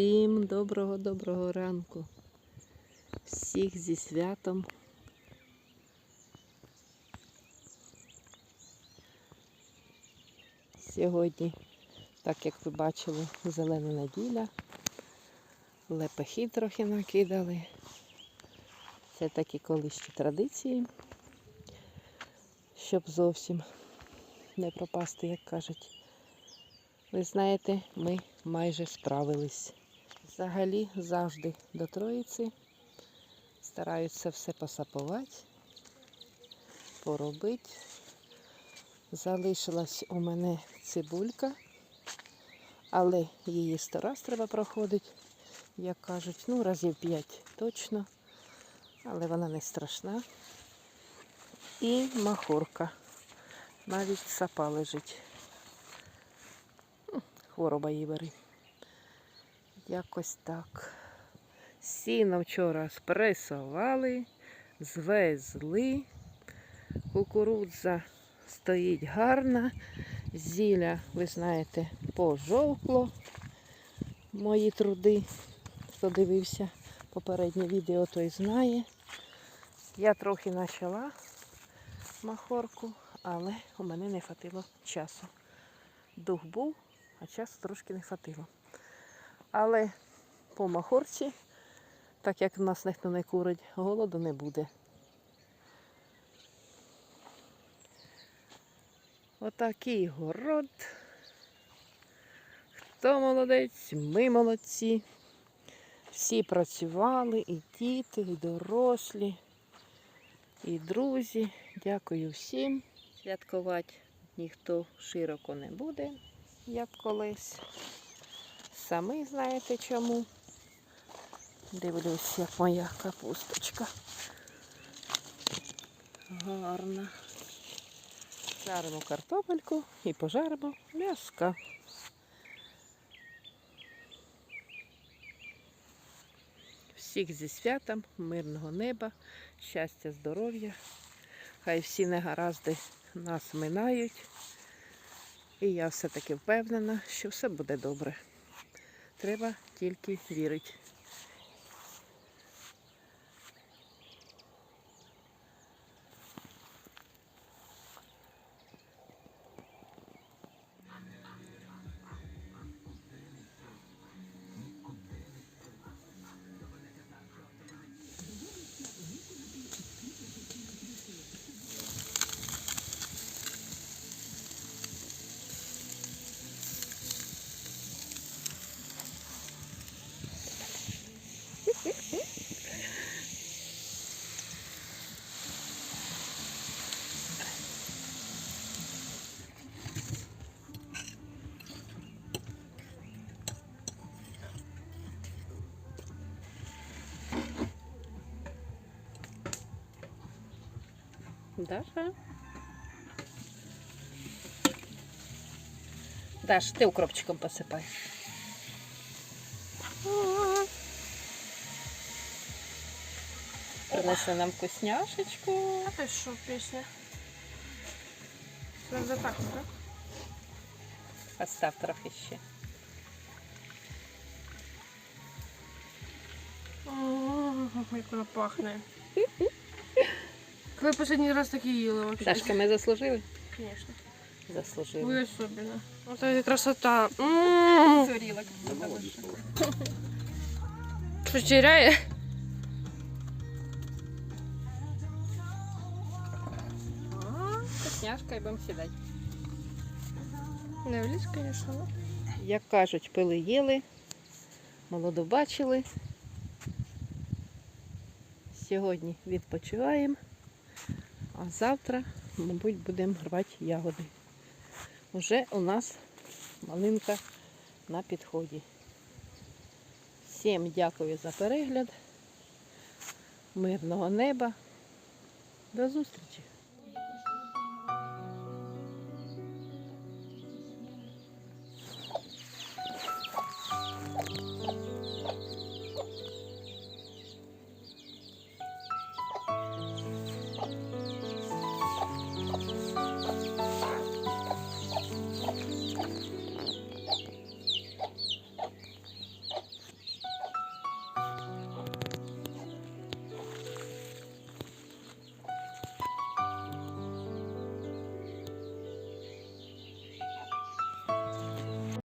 Всім доброго-доброго ранку. Всіх зі святом. Сьогодні, так як ви бачили, зелена неділя. Лепехи трохи накидали. Це такі колишні традиції, щоб зовсім не пропасти, як кажуть. Ви знаєте, ми майже справились. Взагалі завжди до Троїці стараються все посапувати, поробити. Залишилась у мене цибулька, але її сто раз треба проходити, як кажуть, ну разів п'ять точно, але вона не страшна. І махорка. Навіть сапа лежить. Хвороба її бери. Якось так. Сіно вчора спресували, звезли. Кукурудза стоїть гарна. Зілля, ви знаєте, пожовкло. Мої труди. Хто дивився попереднє відео, той знає. Я трохи почала махорку, але у мене не хватило часу. Дух був, а часу трошки не хватило. Але по махорці, так як в нас ніхто не курить, голоду не буде. Отакий город. Хто молодець, ми молодці. Всі працювали, і діти, і дорослі, і друзі. Дякую всім. Святкувати ніхто широко не буде, як колись. Самі знаєте чому. Дивлюсь, як моя капусточка. Гарна. Жаримо картопельку і пожаримо м'яска. Всіх зі святом, мирного неба, щастя, здоров'я. Хай всі негаразди нас минають. І я все-таки впевнена, що все буде добре. Треба тільки вірити. Даша. Даш, ти укропчиком посипай. Принесли нам вкусняшечку. А ти що, пісня? Це за так, так? Постав трохи ще. М, Як вона пахне. Коли останній раз такі їли вообще? Дашка, ми заслужили? Конечно. Заслужили. Ви особливо. Оце красота. М, Горілок. Що теряє? Вкусняшка і будемо сідати. Не вліз, звісно. Як кажуть, пили їли, молоду бачили. Сьогодні відпочиваємо, а завтра, мабуть, будемо рвати ягоди. Уже у нас малинка на підході. Всім дякую за перегляд. Мирного неба. До зустрічі!